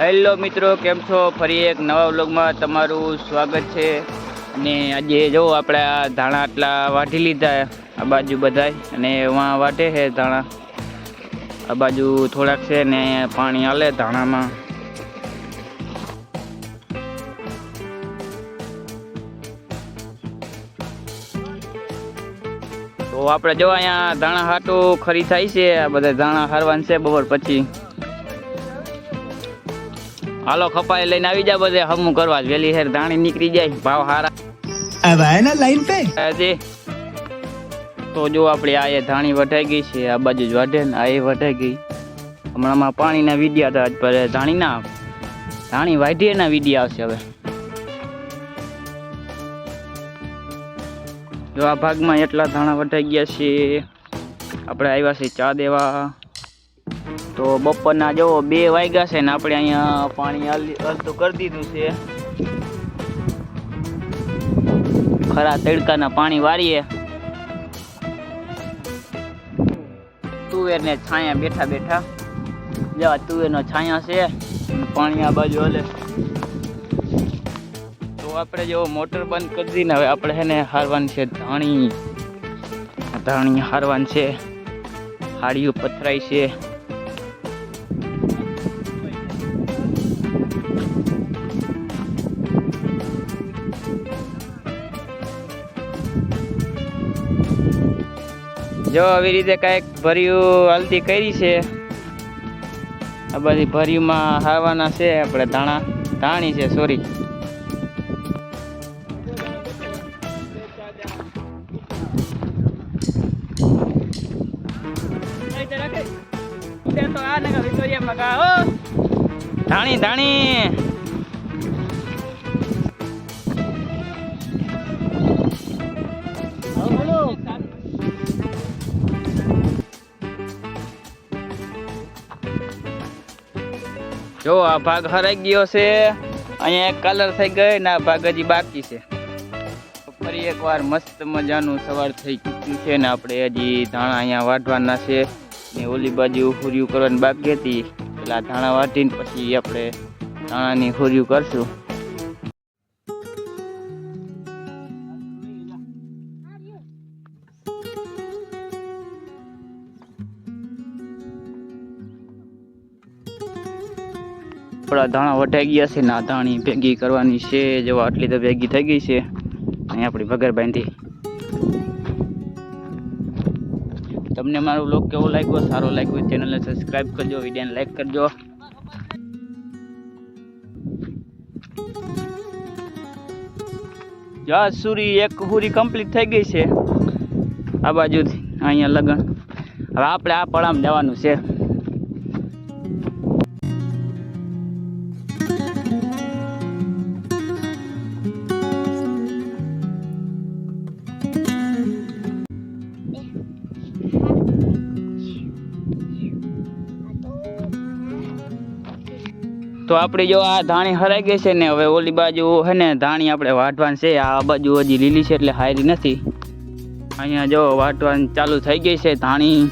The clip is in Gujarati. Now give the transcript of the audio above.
હેલો મિત્રો, કેમ છો? ફરી એક નવા વ્લોગમાં તમારું સ્વાગત છે. અને આજે જો આપણે આ ધાણા આટલા વાઢી લીધા આ બાજુ બધાય, અને વાં વાટે છે ધાણા. આ બાજુ થોડાક છે ને પાણી હાલે ધાણામાં. તો આપણે જો અહીંયા ધાણા હાટું ખરી થાય છે, આ બધા ધાણા હારવાન છે બપોર પછી. હાલો ખપાઈ લઈને આવી જા બધે હમું કરવા વેલી હેર ધાણી નીકળી જાય ભાવ હારા अब आए ना लाइन पे છે તો જો આપણે આ એ ધાણી વઢાઈ ગઈ છે આ બાજુ જ વાઢે ને આ એ વઢાઈ ગઈ હમણાંમાં પાણીના વિડિયા હતા આજ પર ધાણી ના આવે. ધાણી વાઢીએ ના વિડિયા આવશે હવે જો આ ભાગમાં એટલા ધાણા વઢાઈ ગયા છે આપણે આવ્યા છે ચા દેવા તો બપોરના જો બે વાગ્યા છે ને આપણે અહીંયા પાણી હાલ- હાલતું કરી દીધું છે. ખરા તડકાના પાણી વારીએ. તુવેરને છાયા બેઠા બેઠા. જેવા તુવેરનો છાયા છે. પાણી આ બાજુ હલે. તો આપણે જો મોટર બંધ કરી દઈને હવે આપણે છે ને હારવાનું છે ધાણી. ધાણી હારવાનું છે. હાડીઓ પથરાઈ છે. જો આવી રીતે કાંઈક ભર્યું હાલતી કરી છે. આ બધી ભર્યુંમાં હારવાના છે આપણે ધાણા. ધાણી છે સોરી ધાણી ધાણી. જો, આ ભાગ હરાઈ ગયો છે. અહીંયા કલર થઈ ગયો ને આ ભાગ હજી બાકી છે. ફરી એકવાર મસ્ત મજાનું સવાર થઈ ચૂક્યું છે ને આપણે હજી ધાણા અહીંયા વાઢવાના છે. ને ઓલી બાજુ હુરિયું કરવાની બાકી હતી. પેલા ધાણા વાટીને પછી આપણે ધાણાની હુરિયું કરશું. થોડા ધાણા વટાઈ ગયા છે ને આ ધાણી ભેગી કરવાની છે જો આટલી તો ભેગી થઈ ગઈ છે. અહીં આપણી વગર બાંધી. તમને મારો બ્લોગ કેવો લાગ્યો? સારો લાગ્યો ચેનલને સબસ્ક્રાઈબ કરજો વિડીયોને લાઈક કરજો. જા સુરી એક હુરી કમ્પ્લીટ થઈ ગઈ છે. આ બાજુથી, અહીંયા લગન. હવે આપણે આ પડામ જવાનું છે. તો આપણે જો આ ધાણી હરાઈ ગઈ છે ને, હવે ઓલી બાજુ હે ને, ધાણી આપણે વાટવાની છે. આ બાજુ હજી લીલી છે એટલે હારી નથી. અહીંયા જો વાટવાની ચાલુ થઈ ગઈ છે ધાણી.